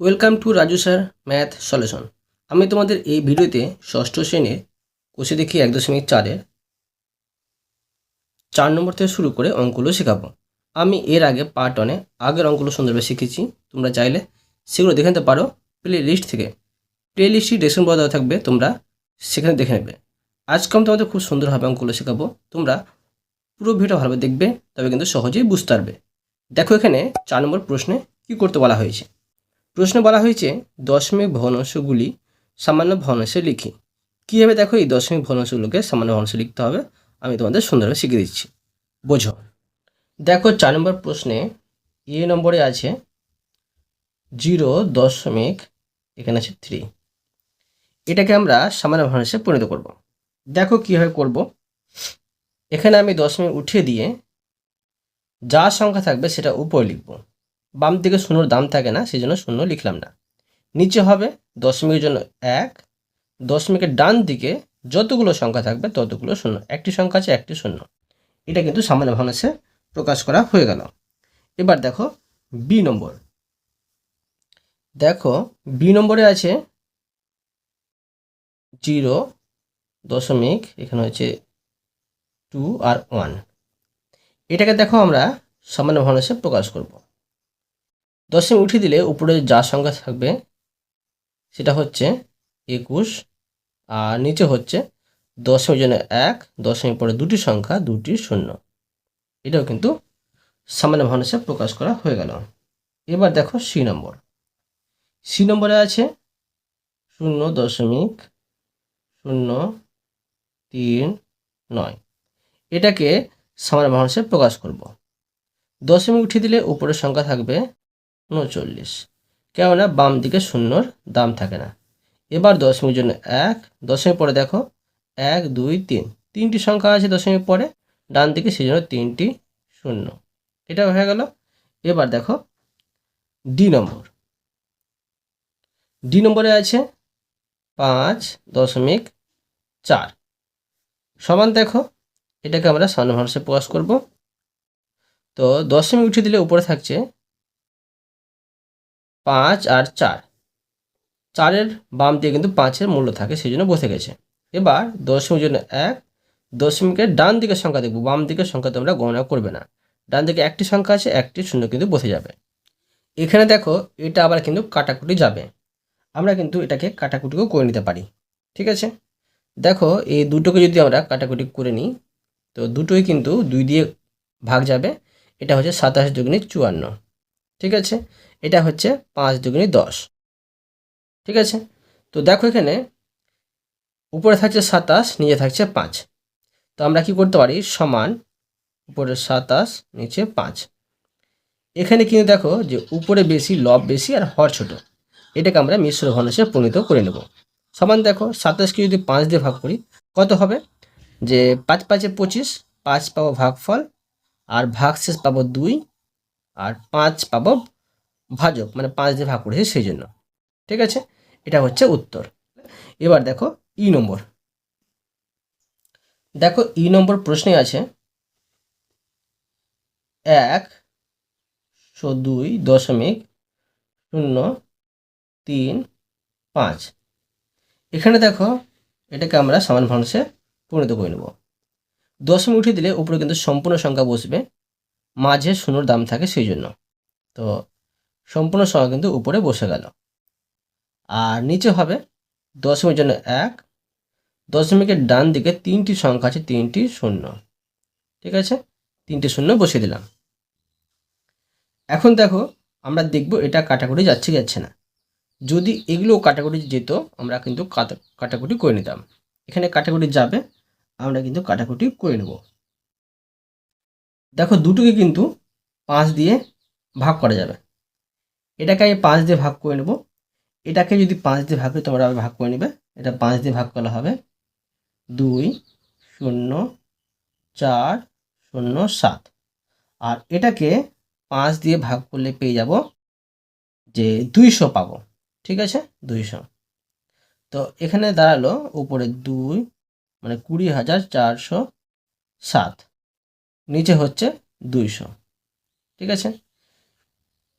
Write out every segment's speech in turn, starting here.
Welcome to Raju sir math solution আমি তোমাদের এই ভিডিওতে ষষ্ঠ শ্রেণির কোষে দেখি এক দশমিক চারের চার নম্বর থেকে শুরু করে অঙ্কগুলো শেখাবো। আমি এর আগে পার্ট ওয়ানে আগের অঙ্কগুলো সুন্দরভাবে শিখেছি। তোমরা চাইলে সেগুলো দেখে নিতে পারো প্লে লিস্ট থেকে। প্লে লিস্টটি ডেসক্রিপশন বলা দেওয়া থাকবে, তোমরা সেখানে দেখে নেবে। আজকে আমি তোমাদের খুব সুন্দরভাবে অঙ্কগুলো শেখাবো। তোমরা পুরো ভিডিও ভালোভাবে দেখবে, তবে কিন্তু সহজেই বুঝতে পারবে। দেখো এখানে চার নম্বর প্রশ্নে কী করতে বলা হয়েছে? প্রশ্নে বলা হয়েছে, দশমিক ভগ্নাংশগুলি সামান্য ভগ্নাংশে লিখি। কীভাবে দেখো এই দশমিক ভগ্নাংশগুলোকে সামান্য ভগ্নাংশে লিখতে হবে? আমি তোমাদের সুন্দরভাবে শিখিয়ে দিচ্ছি। বোঝো। দেখো চার নম্বর প্রশ্নে এ নম্বরে আছে জিরো দশমিক, এখানে আছে থ্রি। এটাকে আমরা সামান্য ভগ্নাংশে পরিণত করব। দেখো কীভাবে করব। এখানে আমি দশমিক উঠিয়ে দিয়ে যা সংখ্যা থাকবে সেটা উপরে লিখব। বাম দিকে শূন্যর দাম থাকে না, সেই জন্য শূন্য লিখলাম না। নিচে হবে দশমিকের জন্য এক, দশমিকের ডান দিকে যতগুলো সংখ্যা থাকবে ততগুলো শূন্য। একটি সংখ্যা আছে, একটি শূন্য। এটা কিন্তু সামান্য ভগ্নাংশে প্রকাশ করা হয়ে গেল। এবার দেখো বি নম্বর। দেখো বি নম্বরে আছে জিরো দশমিক, এখানে হচ্ছে টু আর ওয়ান। এটাকে দেখো আমরা সামান্য ভগ্নাংশে প্রকাশ করব। দশমিক উঠিয়ে দিলে উপরে যা সংখ্যা থাকবে, সেটা হচ্ছে একুশ, আর নিচে হচ্ছে দশমিক জন্য এক, দশমিক পরে দুটি সংখ্যা, দুটি শূন্য। এটাও কিন্তু সামান্য ভগ্নাংশে প্রকাশ করা হয়ে গেল। এবার দেখো সি নম্বর। সি নম্বরে আছে শূন্য দশমিক শূন্য তিন নয়। এটাকে সামান্য ভগ্নাংশে প্রকাশ করব। দশমিক উঠিয়ে দিলে উপরের সংখ্যা থাকবে উনচল্লিশ কেননা বাম দিকে শূন্যর দাম থাকে না। এবার দশমীর জন্য এক, দশমিক পরে দেখো, এক, দুই, তিন। তিনটি সংখ্যা আছে দশমীর পরে, ডান দিকে সেই জন্য তিনটি শূন্য। এটা হয়ে গেল। এবার দেখো, ডি নম্বর। ডি নম্বরে আছে পাঁচ দশমিক চার। সমান দেখো, এটাকে আমরা মানুষে প্রকাশ করব। তো দশমিক উঠিয়ে দিলে উপরে থাকছে পাঁচ আর চার। চারের বাম দিয়ে কিন্তু পাঁচের মূল্য থাকে, সেই জন্য বসে গেছে। এবার দশমিক জন্য এক দশমিকের ডান দিকের সংখ্যা দেখব। বাম দিকের সংখ্যা তোমরা গণনা করবে না। ডান দিকে একটি সংখ্যা আছে, একটি শূন্য কিন্তু বসে যাবে। এখানে দেখো, এটা আবার কিন্তু কাটাকুটি যাবে। আমরা কিন্তু এটাকে কাটাকুটিও করে নিতে পারি। ঠিক আছে? দেখো, এই দুটোকে যদি আমরা কাটাকুটি করে নিই, তো দুটোই কিন্তু দুই দিয়ে ভাগ যাবে। এটা হচ্ছে সাতাশ দুগুণী চুয়ান্ন। ঠিক আছে? এটা হচ্ছে পাঁচ দুগুণী দশ। ঠিক আছে? তো দেখো এখানে উপরে থাকছে সাতাশ, নিচে থাকছে পাঁচ। তো আমরা কি করতে পারি? সমান উপরে সাতাশ, নিচে পাঁচ। এখানে কিন্তু দেখো যে উপরে বেশি, লব বেশি আর হর ছোট। এটাকে আমরা মিশ্র ভগ্নাংশে পরিণত করে নেব। সমান দেখো, সাতাশকে যদি পাঁচ দিয়ে ভাগ করি, কত হবে? যে পাঁচ পাঁচে পঁচিশ, পাঁচ পাবো ভাগফল, আর ভাগশেষ পাবো দুই আর পাঁচ পাবো ভাজক মানে পাঁচ দিয়ে ভাগ করেছে সেই জন্য ঠিক আছে? এটা হচ্ছে উত্তর। এবার দেখো ই নম্বর। দেখো ই নম্বর প্রশ্নে আছে, এক শো দুই, দশমিক, শূন্য, তিন, পাঁচ। এখানে দেখো এটাকে আমরা সমান ভগ্নাংশে পরিণত করে নেব। দশমিক উঠিয়ে দিলে উপরে কিন্তু সম্পূর্ণ সংখ্যা বসবে। মাঝে শূন্যর দাম থাকে সেই জন্য। তো সম্পূর্ণ সংখ্যা কিন্তু উপরে বসে গেল। আর নিচে হবে দশমিক জন্য এক, দশমিকের ডান দিকে তিনটি সংখ্যা আছে, তিনটি শূন্য। ঠিক আছে? তিনটি শূন্য বসিয়ে দিলাম। এখন দেখো, আমরা দেখব এটা কাটাকুটি যাচ্ছে যাচ্ছে না। যদি এগুলো কাটাকুটি যেত, আমরা কিন্তু কাটা কাটাকুটি করে নিতাম। এখানে কাটাকুটি যাবে, আমরা কিন্তু কাটাকুটি করে নেব। দেখো দুটোকে কিন্তু পাঁচ দিয়ে ভাগ করা যাবে। এটাকে আমি পাঁচ দিয়ে ভাগ করে নেব। এটাকে যদি পাঁচ দিয়ে ভাগ করি, তোমরা ভাগ করে নেবে। এটা পাঁচ দিয়ে ভাগ করা হবে দুই শূন্য চার শূন্য সাত। আর এটাকে পাঁচ দিয়ে ভাগ করলে পেয়ে যাব যে দুইশো পাবো। ঠিক আছে? দুইশো। তো এখানে দাঁড়াল উপরে দুই মানে কুড়ি হাজার চারশো সাত। নিচে হচ্ছে দুইশো। ঠিক আছে?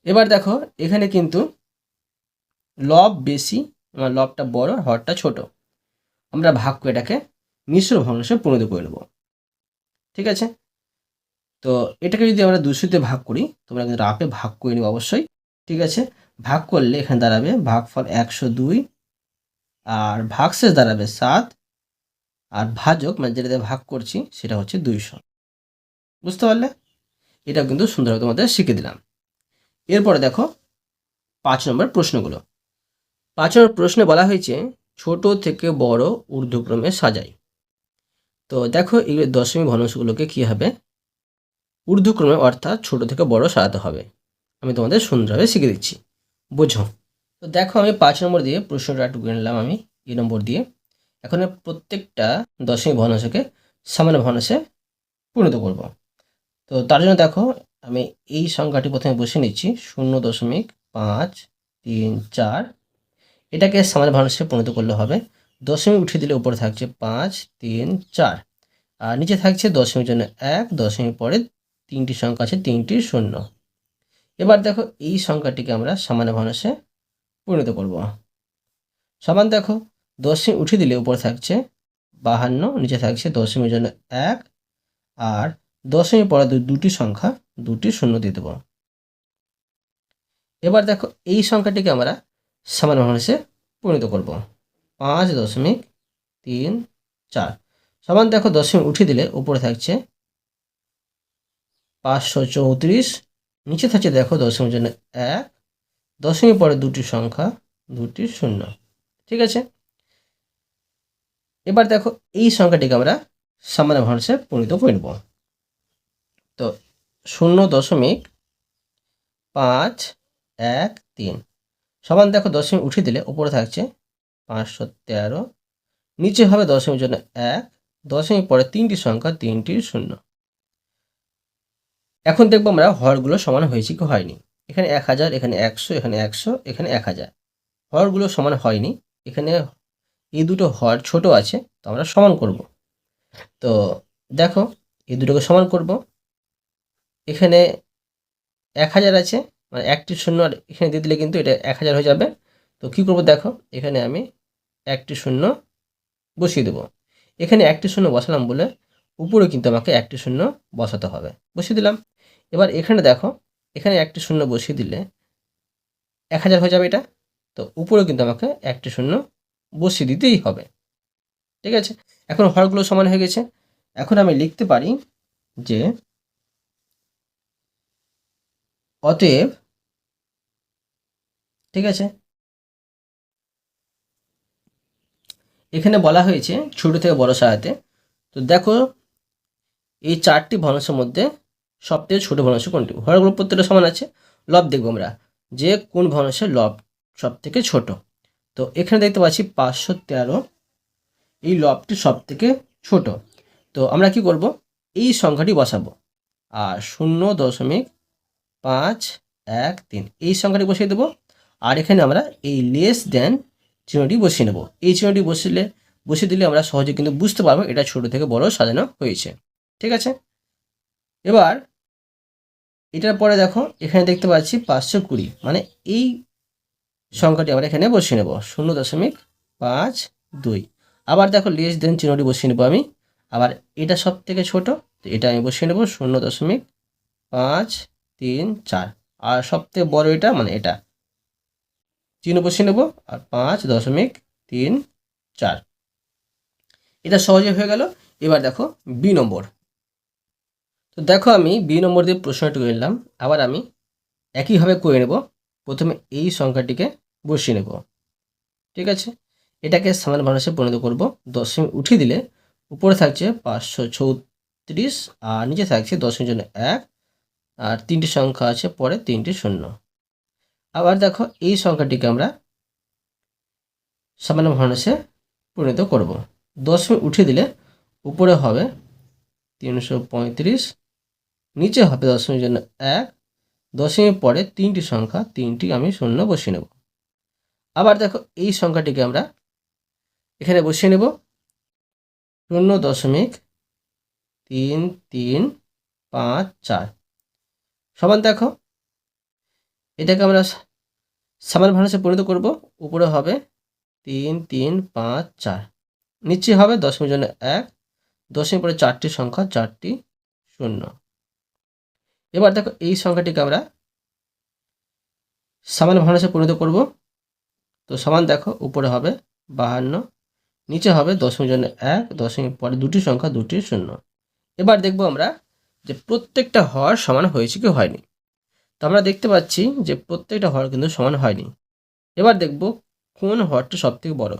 এবার দেখো, এখানে কিন্তু লব বেশি এবং লবটা বড় হরটা ছোট। আমরা ভাগ করে এটাকে মিশ্র ভগ্নাংশে পরিণত করে নেব। ঠিক আছে? তো এটাকে যদি আমরা দুশোতে ভাগ করি, তোমরা কিন্তু রাপে ভাগ করে নিবে অবশ্যই। ঠিক আছে? ভাগ করলে এখানে দাঁড়াবে ভাগফল একশো দুই আর ভাগশেষ দাঁড়াবে সাত। আর ভাজক মানে যেটাতে ভাগ করছি, সেটা হচ্ছে দুইশো। বুঝতে পারলে? এটা কিন্তু সুন্দরভাবে তোমাদের শিখে দিলাম। এরপরে দেখো পাঁচ নম্বর প্রশ্নগুলো। পাঁচ নম্বর প্রশ্নে বলা হয়েছে, ছোট থেকে বড় ঊর্ধ্বক্রমে সাজাই। তো দেখো এই দশমী ভগ্নাংশগুলোকে কী হবে? ঊর্ধ্বক্রমে অর্থাৎ ছোট থেকে বড় সাজাতে হবে। আমি তোমাদের সুন্দরভাবে শিখে দিচ্ছি। বোঝো? তো দেখো আমি পাঁচ নম্বর দিয়ে প্রশ্নটা একটু নিলাম আমি, এই নম্বর দিয়ে। এখন প্রত্যেকটা দশমী ভগ্নাংশকে সামান্য ভগ্নাংশে পরিণত করব। তো তার জন্য দেখো, আমি এই সংখ্যাটি প্রথমে বসে নিচ্ছি, শূন্য দশমিক পাঁচ তিন চার। এটাকে সামান্য ভগ্নাংশে পরিণত করলে হবে, দশমিক উঠিয়ে দিলে উপরে থাকছে পাঁচ তিন চার। আর নিচে থাকছে দশমীর জন্য এক দশমীর পরে তিনটি সংখ্যা আছে, তিনটি শূন্য। এবার দেখো, এই সংখ্যাটিকে আমরা সামান্য ভগ্নাংশে পরিণত করব। সমান দেখো দশমী উঠিয়ে দিলে উপরে থাকছে বাহান্ন, নিচে থাকছে দশমীর জন্য এক, আর দশমীর পরে দু- দুটি সংখ্যা দুটি শূন্য দিয়ে দেবো। এবার দেখো এই সংখ্যাটিকে আমরা সামান্য ভগ্নাংশে পরিণত করব। পাঁচ দশমিক তিন চার। সমান দেখো দশমিক উঠিয়ে দিলে উপরে থাকছে পাঁচশো চৌত্রিশ, নিচে থাকছে দেখো দশমীর জন্য এক দশমীর পরে দুটি সংখ্যা দুটি শূন্য। ঠিক আছে? এবার দেখো এই সংখ্যাটিকে আমরা সামান্য ভগ্নাংশে পরিণত করে নেব। তো শূন্য দশমিক পাঁচ, এক, তিন। সমান দেখো দশমিক উঠিয়ে দিলে উপরে থাকছে পাঁচশো তেরো। নিচে হবে দশমীর জন্য এক, দশমিক পরে তিনটি সংখ্যা তিনটি শূন্য। এখন দেখব আমরা হরগুলো সমান হয়েছে কি হয়নি। এখানে এক হাজার, এখানে একশো এখানে একশো, এখানে এক হাজার। হরগুলো সমান হয়নি। এখানে এই দুটো হর ছোট আছে, তো আমরা সমান করব। তো দেখো, এই দুটোকে সমান করব। এখানে এক হাজার আছে মানে একটি শূন্য আর এখানে দিয়ে দিলে কিন্তু এটা এক হাজার হয়ে যাবে। তো কী করব দেখো, এখানে আমি একটি শূন্য বসিয়ে দেবো। এখানে একটি শূন্য বসালাম বলে উপরে কিন্তু আমাকে একটি শূন্য বসাতে হবে। বসিয়ে দিলাম। এবার এখানে দেখো, এখানে একটি শূন্য বসিয়ে দিলে এক হাজার হয়ে যাবে এটা। তো উপরে কিন্তু আমাকে একটি শূন্য বসিয়ে দিতেই হবে। ঠিক আছে? এখন হরগুলো সমান হয়ে গেছে। এখন আমি লিখতে পারি যে অতএব, ঠিক আছে? এখানে বলা হয়েছে ছোট থেকে বড় সাজাতে। তো দেখো, এই চারটি ভগ্নাংশের মধ্যে সবথেকে ছোট ভগ্নাংশ কোনটি? হরগুলো প্রত্যেকটা সমান আছে। লব দেখব আমরা, যে কোন ভগ্নাংশের লব সব থেকে ছোট। তো এখানে দেখতে পাচ্ছি পাঁচশো তেরো, এই লবটি সব থেকে ছোট। তো আমরা কি করব? এই সংখ্যাটি বসাবো। আর শূন্য দশমিক পাঁচ, এক, তিন। এই সংখ্যাটি বসিয়ে দেবো। আর এখানে আমরা এই লেস দেন চিহ্নটি বসিয়ে নেব। এই চিহ্নটি বসিলে, বসিয়ে দিলে আমরা সহজে কিন্তু বুঝতে পারব এটা ছোট থেকে বড় সাজানো হয়েছে। ঠিক আছে? এবার এটার পরে দেখো, এখানে দেখতে পাচ্ছি পাঁচশো কুড়ি। মানে এই সংখ্যাটি আমরা এখানে বসিয়ে নেব। শূন্য দশমিক পাঁচ দুই। আবার দেখো লেস দেন চিহ্নটি বসিয়ে নেব আমি। আবার এটা সব থেকে ছোট এটা আমি বসিয়ে নেব শূন্য দশমিক পাঁচ তিন, চার। আর সব থেকে বড় এটা মানে এটা। চিহ্ন বসিয়ে নেব, আর পাঁচ দশমিক তিন চার। এটা সহজে হয়ে গেল। এবার দেখো বি নম্বর। তো দেখো আমি বি নম্বর দিয়ে প্রশ্নটি করে নিলাম। আবার আমি একইভাবে করে নেব। প্রথমে এই সংখ্যাটিকে বসিয়ে নেব। ঠিক আছে? এটাকে সমান মানুষে পরিণত করব। দশমিক উঠিয়ে দিলে উপরে থাকছে পাঁচশো চৌত্রিশ আর নিচে থাকছে দশমিক জন্য এক। আর তিনটি সংখ্যা আছে, পরে তিনটি শূন্য। আবার দেখো, এই সংখ্যাটিকে আমরা সামান্য মানুষে পরিণত করব। দশমিক উঠিয়ে দিলে উপরে হবে তিনশো পঁয়ত্রিশ, নিচে হবে দশমিক জন্য এক দশমিক পরে তিনটি সংখ্যা, তিনটি আমি শূন্য বসিয়ে নেব। আবার দেখো, এই সংখ্যাটিকে আমরা এখানে বসিয়ে নেব। শূন্য দশমিক তিন তিন, পাঁচ, চার। সমান দেখো। এটাকে আমরা সামান ভানাসে পরিণত করব। উপরে হবে তিন তিন, পাঁচ, চার। নিচে হবে দশমিক জন্য এক দশমিক পরে চারটি সংখ্যা, চারটি শূন্য। এবার দেখো এই সংখ্যাটিকে আমরা সমান ভানাসে পরিণত করব। তো সমান দেখো, উপরে হবে বাহান্ন, নিচে হবে দশমিক জন্য এক দশমিক পরে দুটি সংখ্যা, দুটি শূন্য। এবার দেখব আমরা যে প্রত্যেকটা হর সমান হয়েছে কি হয়নি। তো আমরা দেখতে পাচ্ছি যে প্রত্যেকটা হর কিন্তু সমান হয়নি। এবার দেখব কোন হরটা সব থেকে বড়।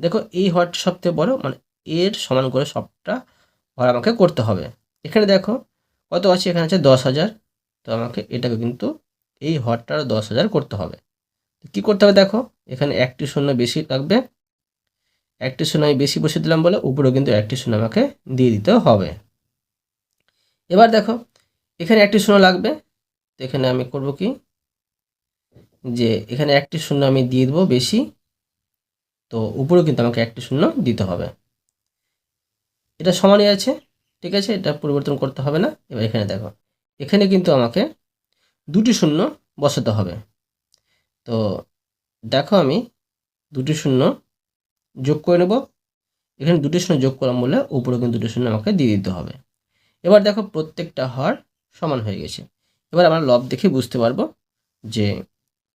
দেখো এই হরটা সব থেকে বড় মানে এর সমান করে সবটা হর আমাকে করতে হবে। এখানে দেখো কত আছে? এখানে আছে দশ হাজার। তো আমাকে এটাকে কিন্তু এই হরটার দশ হাজার করতে হবে। কি করতে হবে দেখো, এখানে একটি শূন্য বেশি লাগবে। একটি শূন্য আমি বেশি বসে দিলাম বলে উপরেও কিন্তু একটি শূন্য আমাকে দিয়ে দিতে হবে। এবার দেখো, এখানে একটি শূন্য লাগবে। তো এখানে আমি করব কি? যে এখানে একটি শূন্য আমি দিয়ে দেবো বেশি। তো উপরেও কিন্তু আমাকে একটি শূন্য দিতে হবে। এটা সমানই আছে, ঠিক আছে? এটা পরিবর্তন করতে হবে না। এবার এখানে দেখো, এখানে কিন্তু আমাকে দুটি শূন্য বসাতে হবে। তো দেখো আমি দুটি শূন্য যোগ করে নেব। এখানে দুটি শূন্য যোগ করলাম বলে উপরে কিন্তু দুটি শূন্য আমাকে দিয়ে দিতে হবে। এবার দেখো প্রত্যেকটা হর সমান হয়ে গেছে। এবার আমরা লব দেখে বুঝতে পারব যে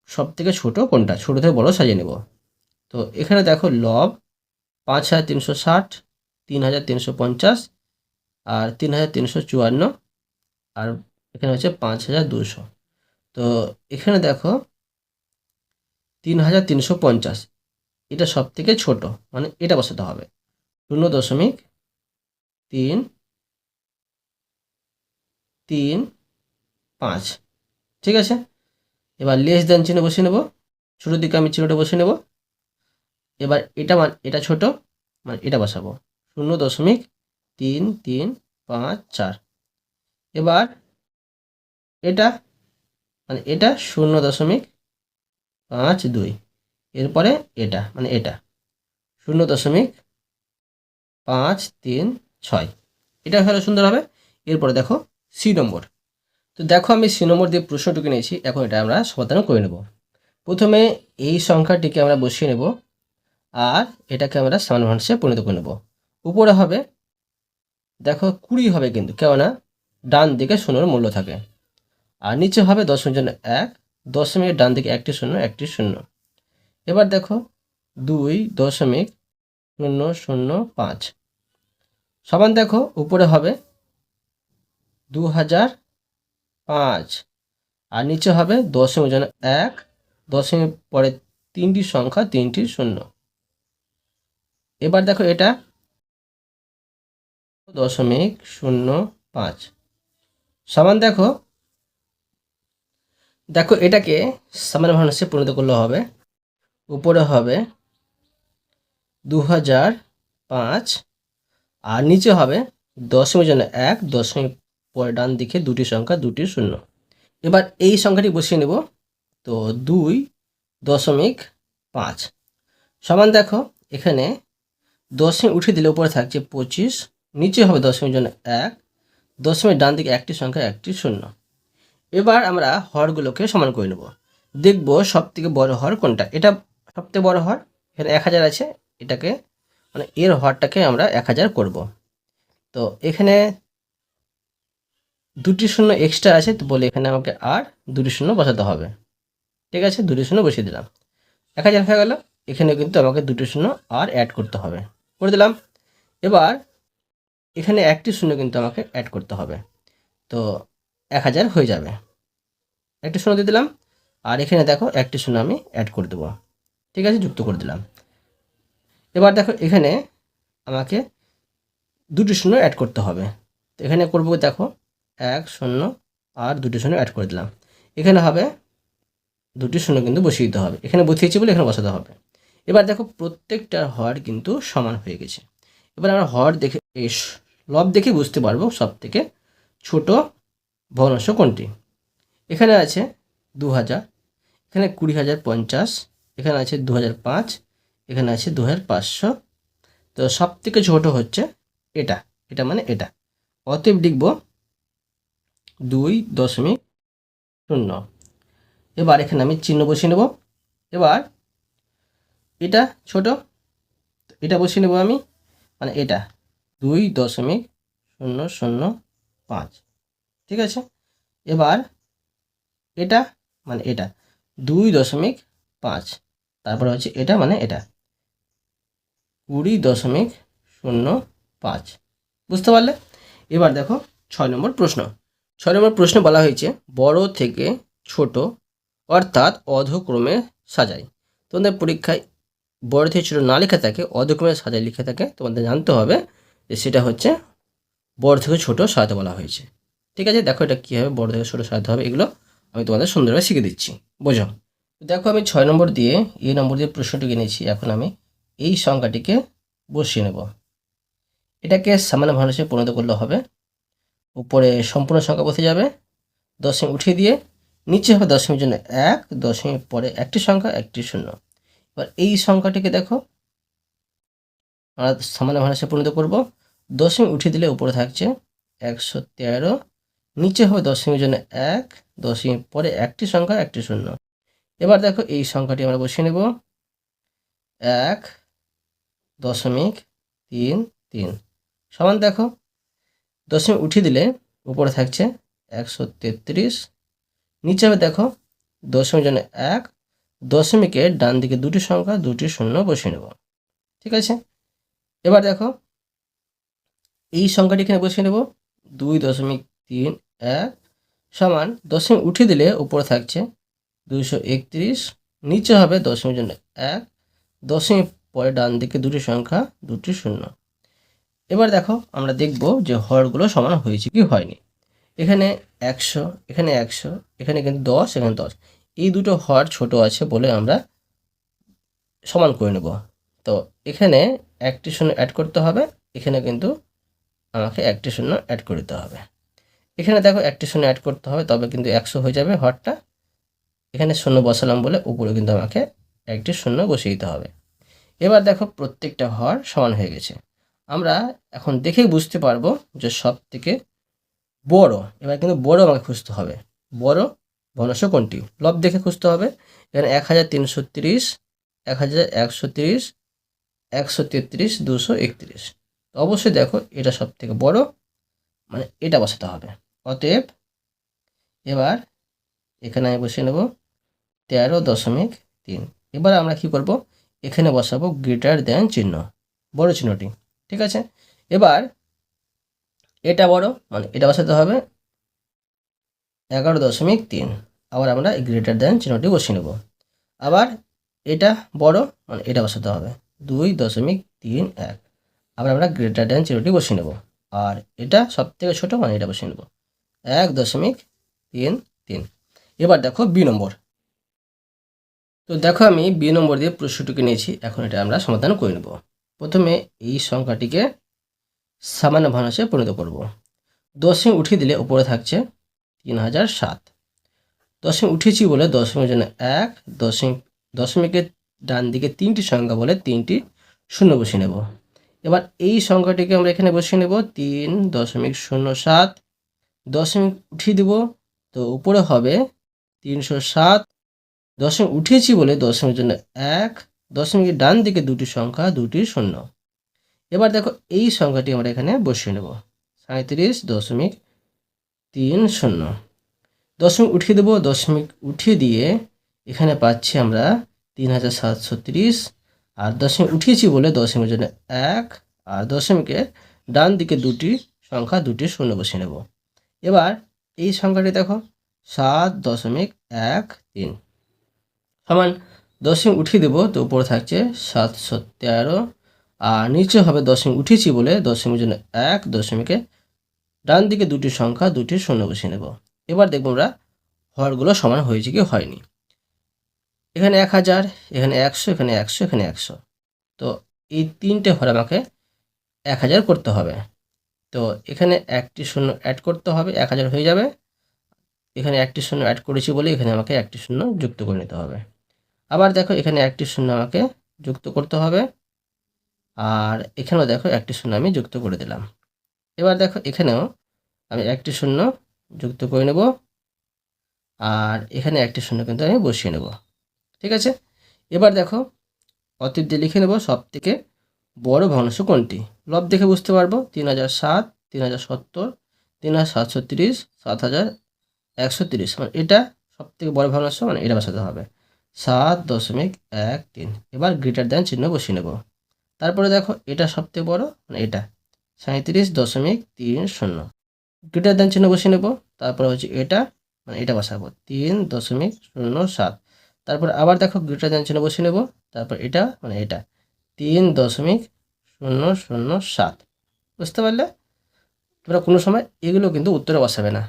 সব থেকে ছোটো কোনটা? ছোটো থেকে বড় সাজিয়ে নেব। তো এখানে দেখো লব পাঁচ হাজার তিনশো ষাট, তিন হাজার তিনশো পঞ্চাশ আর তিন হাজার তিনশো চুয়ান্ন আর এখানে হচ্ছে পাঁচ হাজার দুশো। তো এখানে দেখো তিন হাজার তিনশো পঞ্চাশ। এটা সব থেকে ছোটো মানে এটা বসাতে হবে। শূন্য দশমিক তিন তিন, পাঁচ। ঠিক আছে? এবার লেস দেন চিহ্ন বসিয়ে নেব। ছোটোর দিকে আমি চিহ্নটা বসিয়ে নেব। এবার এটা মান, এটা ছোট মানে এটা বসাবো। শূন্য দশমিক তিন তিন, পাঁচ, চার। এবার এটা মানে এটা শূন্য দশমিক পাঁচ, দুই। এরপরে এটা মানে এটা। শূন্য দশমিক পাঁচ, তিন, ছয়। এটা হলে সুন্দর হবে। এরপরে দেখো সি নম্বর তো দেখো আমি সি নম্বর দিয়ে প্রশ্নটুকু নিয়েছি, এখন এটা আমরা সমাধান করে নেব। প্রথমে এই সংখ্যাটিকে আমরা বসিয়ে নেব, আর এটাকে আমরা সমান ভান্সে পরিণত করে নেব। উপরে হবে, দেখো কুড়ি হবে কিন্তু, কেননা ডান দিকে শূন্যর মূল্য থাকে। আর নিচে হবে দশমিক জন্য এক, দশমিকের ডান দিকে একটি শূন্য একটি শূন্য। এবার দেখো দুই দশমিক শূন্য শূন্য পাঁচ। সমান দেখো, উপরে হবে দু হাজার পাঁচ। আর নিচে হবে দশমিক জন্য এক, দশমিক পরে তিনটি সংখ্যা, তিনটি শূন্য। এবার দেখো এটা দশমিক শূন্য পাঁচ। সমান দেখো দেখো এটাকে সমান ভানুষে পরিণত করলে হবে। উপরে হবে দু হাজার পাঁচ। আর নিচে হবে দশমিক জন্য এক, দশমিক ডান দিকে দুটি সংখ্যা, দুটি শূন্য। এবার এই সংখ্যাটি বসিয়ে নেব। তো দুই দশমিক পাঁচ। সমান দেখো, এখানে দশমিক উঠে দিলে উপরে থাকছে পঁচিশ, নিচে হবে দশমিক জন্য এক, দশমিক ডান দিকে একটি সংখ্যা, একটি শূন্য। এবার আমরা হরগুলোকে সমান করে নেব। দেখব সব থেকে বড় হর কোনটা। এটা সবথেকে বড় হর, এখানে এক হাজার আছে, এটাকে মানে এর হরটাকে আমরা এক হাজার করব। তো এখানে দুটি শূন্য এক্সট্রা আছে, তো বলে এখানে আমাকে আর দুটি শূন্য বসাতে হবে। ঠিক আছে, দুটি শূন্য বসিয়ে দিলাম। এক হাজার হয়ে গেল, এখানে কিন্তু আমাকে দুটি শূন্য আর অ্যাড করতে হবে। করে দিলাম। এবার এখানে একটি শূন্য কিন্তু আমাকে অ্যাড করতে হবে। তো এক হাজার হয়ে যাবে। একটি শূন্য দিয়ে দিলাম। আর এখানে দেখো, একটি শূন্য আমি অ্যাড করে দেবো। ঠিক আছে, যুক্ত করে দিলাম। এবার দেখো, এখানে আমাকে দুটি শূন্য অ্যাড করতে হবে। তো এখানে করব দেখো এক শূন্য আর দুটি শূন্য অ্যাড করে দিলাম। এখানে হবে, দুটি শূন্য কিন্তু বসিয়ে দিতে হবে। এখানে বসিয়েছি বলে এখানে বসাতে হবে। এবার দেখো প্রত্যেকটার হর কিন্তু সমান হয়ে গেছে। এবার আমরা হর দেখে, এই লব দেখে বুঝতে পারব সব থেকে ছোটো ভগ্নাংশ কোনটি। এখানে আছে দু হাজার এখানে কুড়ি হাজার পঞ্চাশ, এখানে আছে দু হাজার পাঁচ, এখানে আছে দু হাজার পাঁচশো। তো সব থেকে ছোটো হচ্ছে এটা এটা মানে এটা। অতএব লিখব দুই দশমিক শূন্য। এবার এখানে আমি চিহ্ন বসিয়ে নেব। এবার এটা ছোট এটা বসিয়ে নেব আমি মানে এটা। দুই দশমিক শূন্য শূন্য পাঁচ। ঠিক আছে? এবার এটা মানে এটা। দুই দশমিক পাঁচ। তারপরে হচ্ছে এটা মানে এটা। কুড়ি দশমিক শূন্য পাঁচ। বুঝতে পারলে? এবার দেখো, ছয় নম্বর প্রশ্ন। ছয় নম্বর প্রশ্ন বলা হয়েছে, বড় থেকে ছোট অর্থাৎ অধক্রমে সাজাই তোমাদের পরীক্ষায় বড় থেকে ছোট না লেখা থাকে, অধক্রমে সাজাই লিখে থাকে। তোমাদের জানতে হবে যে সেটা হচ্ছে বড় থেকে ছোট সাজাতে বলা হয়েছে। ঠিক আছে, দেখো এটা কী হবে বড় থেকে ছোট সাজাতে হবে, এগুলো আমি তোমাদের সুন্দরভাবে শিখে দিচ্ছি। বোঝো? দেখো আমি ছয় নম্বর দিয়ে, এই নম্বর দিয়ে প্রশ্নটিকে নিয়েছি এখন আমি এই সংখ্যাটিকে বসিয়ে নেব। এটাকে সামান্য মানুষে পরিণত করলে হবে। উপরে সম্পূর্ণ সংখ্যা বসে যাবে। দশমিক উঠিয়ে দিয়ে নিচে হবে দশমিক জন্য এক দশমিক পরে একটি সংখ্যা, একটি শূন্য। এবার এই সংখ্যাটিকে দেখো। আমরা সামান্য মানুষে পরিণত করব। দশমিক উঠিয়ে দিলে উপরে থাকছে একশো তেরো। নিচে হবে দশমিক জন্য এক দশমিক পরে একটি সংখ্যা, একটি শূন্য। এবার দেখো এই সংখ্যাটি আমরা বসিয়ে নেব। এক, দশমিক তিন তিন। সমান দেখো। দশমিক উঠিয়ে দিলে উপরে থাকছে একশো তেত্রিশ। নিচে হবে দেখো দশমিক জন্য এক। দশমিকের ডান দিকে দুটি সংখ্যা, দুটি শূন্য বসিয়ে নেব। ঠিক আছে? এবার দেখো, এই সংখ্যাটি এখানে বসিয়ে নেব। দুই দশমিক তিন এক সমান দশমিক উঠিয়ে দিলে উপরে থাকছে দুইশো একত্রিশ। নিচে হবে দশমিক জন্য এক। দশমিক পরে ডান দিকে দুটি সংখ্যা, দুটি শূন্য। এবার দেখো আমরা দেখব যে হরগুলো সমান হয়েছে কি হয়নি। এখানে একশো এখানে একশো, এখানে কিন্তু দশ, এখানে দশ। এই দুটো হর ছোট আছে বলে আমরা সমান করে নেব। তো এখানে একটি শূন্য অ্যাড করতে হবে, এখানে কিন্তু আমাকে একটি শূন্য অ্যাড করে দিতে হবে। এখানে দেখো একটি শূন্য অ্যাড করতে হবে, তবে কিন্তু একশো হয়ে যাবে হরটা। এখানে শূন্য বসালাম বলে উপরে কিন্তু আমাকে একটি শূন্য বসিয়ে দিতে হবে। এবার দেখো প্রত্যেকটা হর সমান হয়ে গেছে। আমরা এখন দেখেই বুঝতে পারব যে সব থেকে বড়, এবার কিন্তু বড় আমাকে খুঁজতে হবে। বড় ভনস্য কোনটি? লব দেখে খুঁজতে হবে। এখানে এক হাজার তিনশো তিরিশ, এক হাজার একশো তিরিশ, একশো তেত্রিশ, দুশো একত্রিশ। তো অবশ্যই দেখো, এটা সব থেকে বড় মানে এটা বসাতে হবে। অতএব এবার এখানে আমি বসিয়ে নেব তেরো দশমিক তিন। এবার আমরা কি করব? এখানে বসাবো গ্রেটার দেন চিহ্ন। বড় চিহ্নটি। ঠিক আছে? এবার এটা বড় মানে এটা বসাতে হবে এগারো দশমিক তিন। আবার আমরা গ্রেটার দেন চিহ্নটি বসিয়ে নেব। আবার এটা বড় মানে এটা বসাতে হবে। দুই দশমিক তিন এক। আবার আমরা গ্রেটার দেন চিহ্নটি বসিয়ে নেব। আর এটা সব থেকে ছোটো মানে এটা বসিয়ে নেব। এক দশমিক তিন তিন। এবার দেখো বি নম্বর। তো দেখো আমি বি নম্বর দিয়ে প্রশ্নটিকে নিয়েছি। এখন এটা আমরা সমাধান করে নেব। প্রথমে এই সংখ্যাটিকে সামান্য ভানাসে পরিণত করব। দশমিক উঠিয়ে দিলে উপরে থাকছে তিন হাজার সাত। দশমিক উঠেছি বলে দশমিকের জন্য এক, দশমিক, দশমিকের ডান দিকে তিনটি সংখ্যা বলে তিনটি শূন্য বসিয়ে নেব। এবার এই সংখ্যাটিকে আমরা এখানে বসিয়ে নেব তিন, দশমিক শূন্য সাত। দশমিক উঠিয়ে দেব তো উপরে হবে তিনশো সাত। দশমিক উঠিয়েছি বলে দশমিকের জন্য এক দশমিকের ডান দিকে দুটি সংখ্যা, দুটি শূন্য। এবার দেখো, এই সংখ্যাটি আমরা এখানে বসিয়ে নেব। সাঁত্রিশ দশমিক তিন শূন্য। দশমিক উঠিয়ে দেবো, দশমিক উঠিয়ে দিয়ে এখানে পাচ্ছি আমরা তিন হাজার সাতশো তিরিশ। আর দশমিক উঠিয়েছি বলে দশমিকের জন্য এক, আর দশমিকের ডান দিকে দুটি সংখ্যা, দুটি শূন্য বসিয়ে নেব। এবার এই সংখ্যাটি দেখো, সাত দশমিক এক তিন। সমান দশমিক উঠিয়ে দেবো, তো উপরে থাকছে সাতশো তেরো। আর নিচে হবে দশমিক উঠিয়েছি বলে দশমিকের জন্য এক, দশমিকে ডান দিকে দুটি সংখ্যা, দুটি শূন্য বসিয়ে নেব। এবার দেখব আমরা হরগুলো সমান হয়েছে কি হয়নি। এখানে এক হাজার, এখানে একশো এখানে একশো এখানে একশো। তো এই তিনটে হর আমাকে এক হাজার করতে হবে। তো এখানে একটি শূন্য অ্যাড করতে হবে, এক হাজার হয়ে যাবে। এখানে একটি শূন্য অ্যাড করেছি বলে এখানে আমাকে একটি শূন্য যুক্ত করে নিতে হবে। আবার দেখো এখানে একটি শূন্য আমাকে যুক্ত করতে হবে। আর এখানেও দেখো একটি শূন্য আমি যুক্ত করে দিলাম। এবার দেখো এখানেও আমি একটি শূন্য যুক্ত করে নেব। আর এখানে একটি শূন্য কিন্তু আমি বসিয়ে নেব। ঠিক আছে? এবার দেখো অতীত দিয়ে লিখে নেব সব থেকে বড় ভগ্নাংশ কোনটি? লব দেখে বুঝতে পারব। তিন হাজার সাত, তিন হাজার সত্তর, তিন হাজার সাতশো তিরিশ, সাত হাজার একশো তিরিশ। মানে এটা সব থেকে বড় ভগ্নাংশ মানে এটা বসাতে হবে। সাত দশমিক এক তিন। এবার গ্রেটার দ্যান চিহ্ন বসিয়ে নেব। তারপরে দেখো, এটা সবথেকে বড় মানে এটা। সাঁত্রিশ দশমিক তিন শূন্য। গ্রেটার দ্যান চিহ্ন বসিয়ে নেব। তারপরে হচ্ছে এটা মানে এটা বসাবো। তিন দশমিক শূন্য সাত। তারপর আবার দেখো গ্রেটার দ্যান চিহ্ন বসিয়ে নেব। তারপর এটা মানে এটা। তিন দশমিক শূন্য শূন্য সাত। বুঝতে পারলে? তোমরা কোনো সময় এগুলো কিন্তু উত্তরে বসাবে না।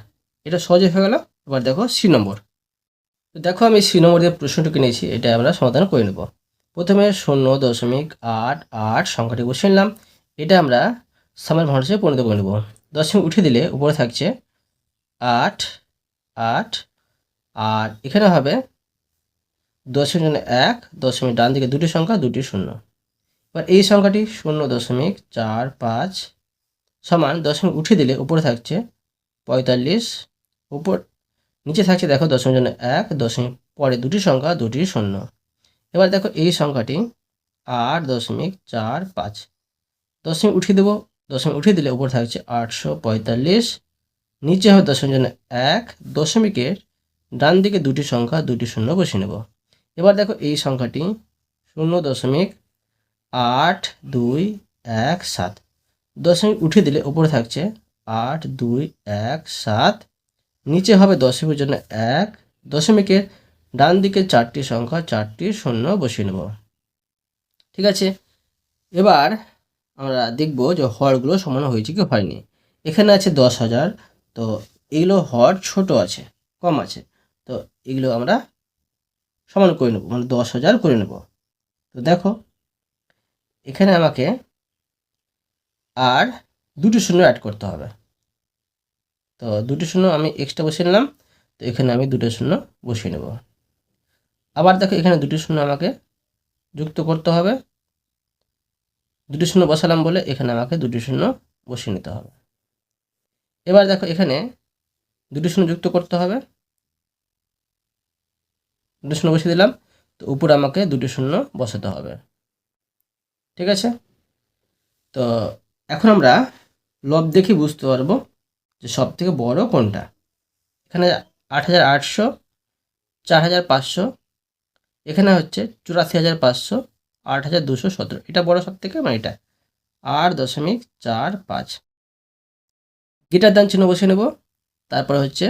এটা সহজে হয়ে গেল। এবার দেখো, সি নম্বর। তো দেখো আমি সি নম্বর দিয়ে প্রশ্নটুকু নিয়েছি, এটা আমরা সমাধান করে নেব। প্রথমে শূন্য দশমিক আট আট সংখ্যাটি বসিয়ে নিলাম। এটা আমরা সামের ভগ্নাংশে পরিণত করে নেব। দশমিক উঠে দিলে উপরে থাকছে আট আট, আর এখানে হবে দশমিক জন্য এক, দশমিক ডান দিকে দুটি সংখ্যা, দুটি শূন্য। এবার এই সংখ্যাটি শূন্য দশমিক চার পাঁচ সমান দশমিক উঠে দিলে উপরে থাকছে পঁয়তাল্লিশ, উপর নিচে থাকছে দেখো দশমিক জন্য এক, দশমিক পরে দুটি সংখ্যা, দুটি শূন্য। এবার দেখো এই সংখ্যাটি আট দশমিক চার পাঁচ। দশমিক উঠিয়ে দেবো। দশমিক উঠিয়ে দিলে উপরে থাকছে আটশো পঁয়তাল্লিশ। নিচে হবে দশমিক জন্য এক। দশমিকের ডান দিকে দুটি সংখ্যা, দুটি শূন্য বসিয়ে নেব। এবার দেখো এই সংখ্যাটি শূন্য দশমিক আট, দুই, এক, সাত। দশমিক উঠিয়ে দিলে উপরে থাকছে আট, দুই, এক, সাত। নিচে হবে দশমিকের জন্য এক। দশমিকের ডান দিকে চারটি সংখ্যা, চারটি শূন্য বসিয়ে নেব। ঠিক আছে? এবার আমরা দেখব যে হরগুলো সমান হয়েছে কি হয়নি। এখানে আছে দশ হাজার। তো এগুলো হর ছোট আছে, কম আছে। তো এগুলো আমরা সমান করে নেব মানে দশ হাজার করে নেব। তো দেখো, এখানে আমাকে আর দুটি শূন্য অ্যাড করতে হবে। তো দুটো শূন্য আমি এক্সট্রা বসিয়ে নিলাম, তো এখানে আমি দুটো শূন্য বসিয়ে নেব। আবার দেখো এখানে দুটো শূন্য আমাকে যুক্ত করতে হবে। দুটো শূন্য বসালাম বলে এখানে আমাকে দুটি শূন্য বসিয়ে নিতে হবে। এবার দেখো এখানে দুটো শূন্য যুক্ত করতে হবে। দুটো শূন্য বসিয়ে দিলাম, তো উপরে আমাকে দুটো শূন্য বসাতে হবে। ঠিক আছে? তো এখন আমরা লব দেখে বুঝতে পারব যে সব থেকে বড় কোনটা? এখানে আট হাজার আটশো, চার হাজার পাঁচশো, এখানে হচ্ছে চুরাশি হাজার পাঁচশো, আট হাজার দুশো সতেরো। এটা বড় সব থেকে মানে এটা? আট দশমিক চার পাঁচ। গিটার দান চিহ্ন বসে নেব। তারপরে হচ্ছে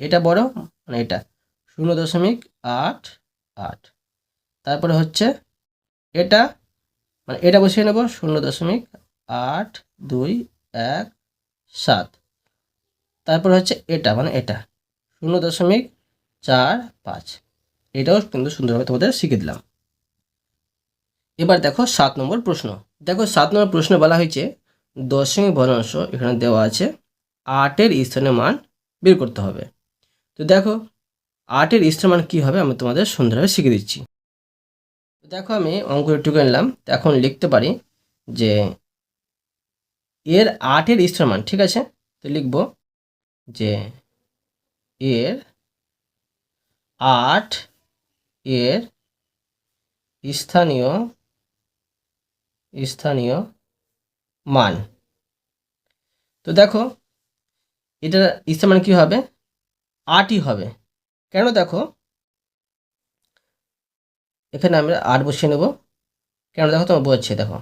এটা বড় মানে এটা? শূন্য দশমিক আট আট। তারপরে হচ্ছে এটা মানে এটা বসিয়ে নেব। শূন্য দশমিক আট দুই এক সাত। তারপর হচ্ছে এটা মানে এটা। শূন্য দশমিক চার পাঁচ। এটাও কিন্তু সুন্দরভাবে তোমাদের শিখে দিলাম। এবার দেখো সাত নম্বর প্রশ্ন। দেখো সাত নম্বর প্রশ্ন বলা হয়েছে, দশমিক ভগ্নাংশ এখানে দেওয়া আছে, আটের স্থানের মান বের করতে হবে। তো দেখো, আটের স্থানের মান কী হবে আমি তোমাদের সুন্দরভাবে শিখে দিচ্ছি। তো দেখো আমি অঙ্ক একটু নিলাম। এখন লিখতে পারি যে, এর আটের স্থান মান, ঠিক আছে? তো লিখব যে এর আট এর স্থানীয় স্থানীয় মান। তো দেখো, এটা স্থান মান কী হবে? আটই হবে। কেন দেখো? এখানে আমরা আট বসিয়ে নেব। কেন দেখো? তোমার বোঝাচ্ছে, দেখো।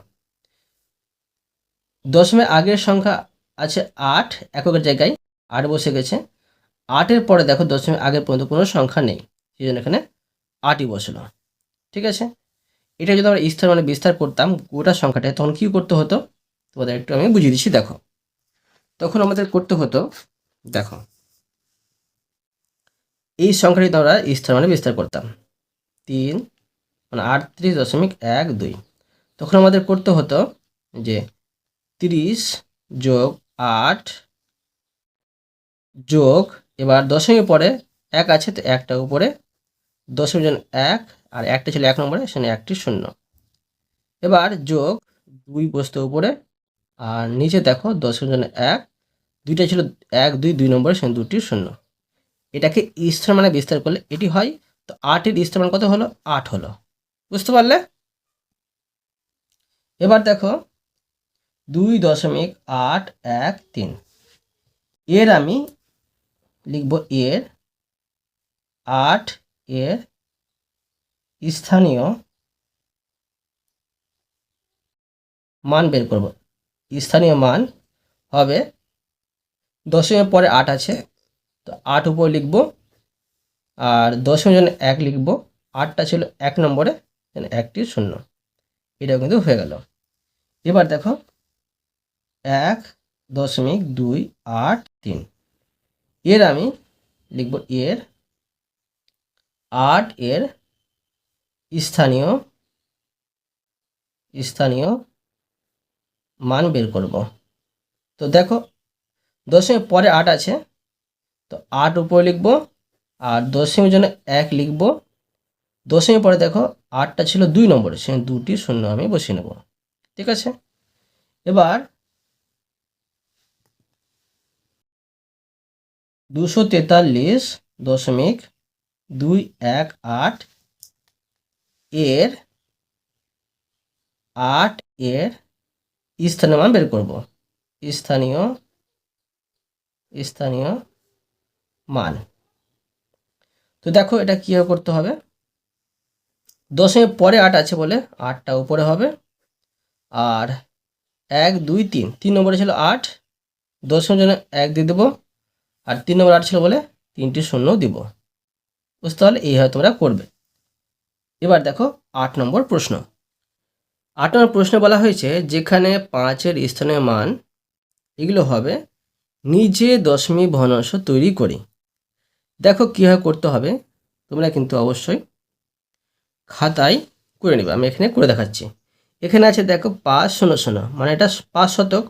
দশমের আগের সংখ্যা আছে আট, এককের জায়গায় আট বসে গেছে। আটের পরে দেখো দশমের আগের পর্যন্ত কোনো সংখ্যা নেই। সেই জন্য এখানে আটই বসল। ঠিক আছে? এটা যদি আমরা স্তর মানে বিস্তার করতাম, গোটা সংখ্যাটা, তখন কী করতে হতো? তোমাদের একটু আমি বুঝিয়ে দিচ্ছি, দেখো। তখন আমাদের করতে হতো, দেখো। এই সংখ্যাটি আমরা স্তর মানে বিস্তার করতাম, তিন মানে আটত্রিশ দশমিক এক দুই। তখন আমাদের করতে হতো যে তিরিশ যোগ আট যোগ, এবার দশমীর পরে এক আছে তো একটা উপরে। দশমীর জন্য এক, আর একটা ছিল এক নম্বরে, সেখানে একটি শূন্য। এবার যোগ, দুই বসতে উপরে, আর নিচে দেখো দশমীর জন্য এক, দুইটা ছিল এক, দুই দুই নম্বরে, সেখানে দুটি শূন্য। এটাকে স্থান মানে বিস্তার করলে এটি হয়, তো আটের স্থান মানে কত হলো? আট হলো। বুঝতে পারলে? এবার দেখো, দুই দশমিক আট এক তিন। এর আমি লিখব এর আট এর স্থানীয় মান বের করব। স্থানীয় মান হবে দশমিকের পরে আট আছে, তো আট উপর লিখব আর দশমিক জন্য এক লিখব, আটটা ছিল এক নম্বরে একটি শূন্য। এটাও কিন্তু হয়ে গেল। এবার দেখো, এক দশমিক দুই আট তিন। এর আমি লিখব এর আট এর স্থানীয় স্থানীয় মান বের করব। তো দেখো, দশমিক পরে আট আছে, তো আট উপরে লিখব, আর দশমীর জন্য এক লিখব। দশমীর পরে দেখো, আটটা ছিল দুই নম্বরে সে দুটি শূন্য আমি বসিয়ে নেব। ঠিক আছে? এবার দুশো তেতাল্লিশ দশমিক দুই এক আট এর আট এর স্থানীয় মান বের করব। স্থানীয় স্থানীয় মান। তো দেখো এটা কীভাবে করতে হবে? দশমিক পরে আট আছে বলে আটটা উপরে হবে। আর এক, দুই, তিন তিন নম্বরে ছিল আট। দশমিক জন্য এক দিয়ে দেবো। আর তিন নম্বর আট ছিল বলে তিনটি শূন্য দিব। বুঝতে পারলে এইভাবে তোমরা করবে। এবার দেখো আট নম্বর প্রশ্ন। আট নম্বর প্রশ্নে বলা হয়েছে, যেখানে পাঁচের স্থানীয় মান, এগুলো হবে নিজে দশমী ভগ্নাংশ তৈরি করি। দেখো কীভাবে করতে হবে, তোমরা কিন্তু অবশ্যই খাতায় করে নেবে। আমি এখানে করে দেখাচ্ছি। এখানে আছে দেখো পাঁচ শূন্য শূন্য মানে এটা পাঁচ শতক।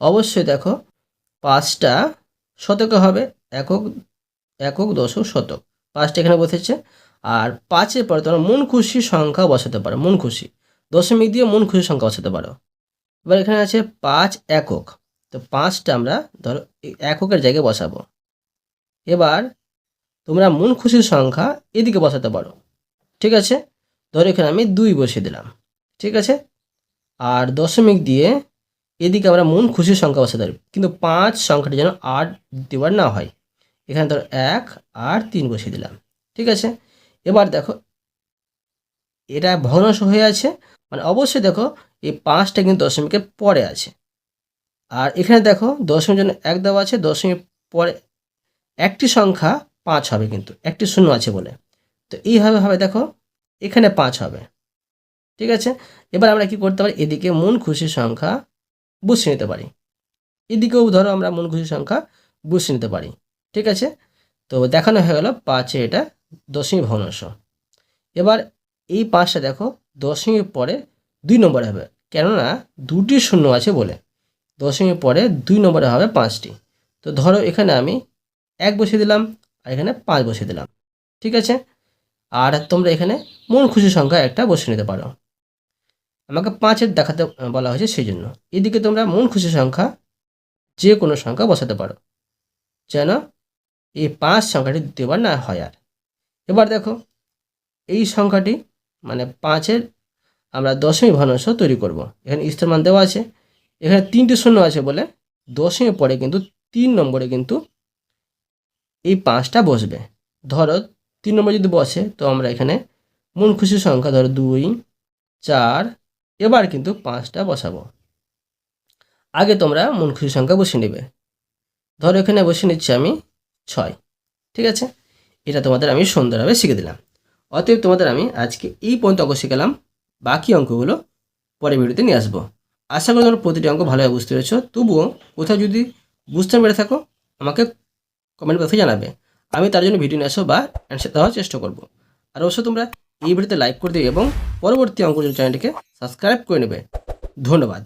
অবশ্যই দেখো পাঁচটা শতকে হবে একক একক দশক শতক। পাঁচটা এখানে বসেছে। আর পাঁচের পরে তোমরা মন খুশি সংখ্যা বসাতে পারো, মন খুশি। দশমিক দিয়ে মন খুশি সংখ্যা বসাতে পারো। এবার এখানে আছে পাঁচ একক। তো পাঁচটা আমরা ধরো এককের জায়গায় বসাবো। এবার তোমরা মন খুশির সংখ্যা এদিকে বসাতে পারো। ঠিক আছে? ধরো এখানে আমি দুই বসিয়ে দিলাম। ঠিক আছে? আর দশমিক দিয়ে এদিকে আমরা মন খুশির সংখ্যা বসাতে পারি কিন্তু পাঁচ সংখ্যাটি যেন আট দেওয়ার না হয়। এখানে ধরো এক আর তিন বসিয়ে দিলাম। ঠিক আছে? এবার দেখো, এটা ভগ্নাংশ হয়ে আছে। মানে অবশ্যই দেখো, এই পাঁচটা কিন্তু দশমিকের পরে আছে। আর এখানে দেখো, দশমিক জন্য এক দেওয়া আছে দশমিক পরে একটি সংখ্যা পাঁচ হবে কিন্তু, একটি শূন্য আছে বলে। তো এইভাবে হবে দেখো, এখানে পাঁচ হবে। ঠিক আছে? এবার আমরা কি করতে পারি? এদিকে মন খুশির সংখ্যা বসিয়ে নিতে পারি। এদিকেও ধরো আমরা মন খুশির সংখ্যা বসিয়ে নিতে পারি। ঠিক আছে? তো দেখানো হয়ে গেল পাঁচে এটা দশমিক ভগ্নাংশ। এবার এই পাঁচটা দেখো দশমিক পরে দুই নম্বরে হবে। কেননা দুটি শূন্য আছে বলে। দশমিক পরে দুই নম্বরে হবে পাঁচটি। তো ধরো এখানে আমি এক বসিয়ে দিলাম আর এখানে পাঁচ বসিয়ে দিলাম। ঠিক আছে? আর তোমরা এখানে মন খুশি সংখ্যা একটা বসিয়ে নিতে পারো। আমাকে পাঁচের দেখাতে বলা হয়েছে সেই জন্য এদিকে তোমরা মন খুশি সংখ্যা যে কোনো সংখ্যা বসাতে পারো। যেন এই পাঁচ সংখ্যাটি দ্বিতীয়বার না হয় আর। এবার দেখো, এই সংখ্যাটি মানে পাঁচের আমরা দশমী ভগ্নাংশ তৈরি করব। এখানে মান দেওয়া আছে। এখানে তিনটি শূন্য আছে বলে দশমিক পরে কিন্তু তিন নম্বরে কিন্তু এই পাঁচটা বসবে। ধরো, তিন নম্বর যদি বসে, তো আমরা এখানে মন খুশি সংখ্যা, ধরো দুই, চার এবার কিন্তু পাঁচটা বসাবো। আগে তোমরা মন খুশি সংখ্যা বসে নেবে। ধরো এখানে বসে নিচ্ছি আমি ছয়, ঠিক আছে? এটা তোমাদের আমি সুন্দরভাবে শিখে দিলাম। অতএব তোমাদের আমি আজকে এই পর্যন্ত অঙ্ক শিখালাম বাকি অঙ্কগুলো পরে ভিডিওতে নিয়ে আসব। আশা করি তোমরা প্রতিটি অঙ্ক ভালোভাবে বুঝতে পেরেছ। তবুও কোথাও যদি বুঝতে পেরে থাকো, আমাকে কমেন্ট বক্সে জানাবে। আমি তার জন্য ভিডিও নিয়ে আসব বা অ্যান্সার দেওয়ার চেষ্টা করব। আর অবশ্য তোমরা এই ভিডিওতে লাইক করে দেবে এবং পরবর্তী অঙ্কজন চ্যানেলটিকে সাবস্ক্রাইব করে নেবে। ধন্যবাদ।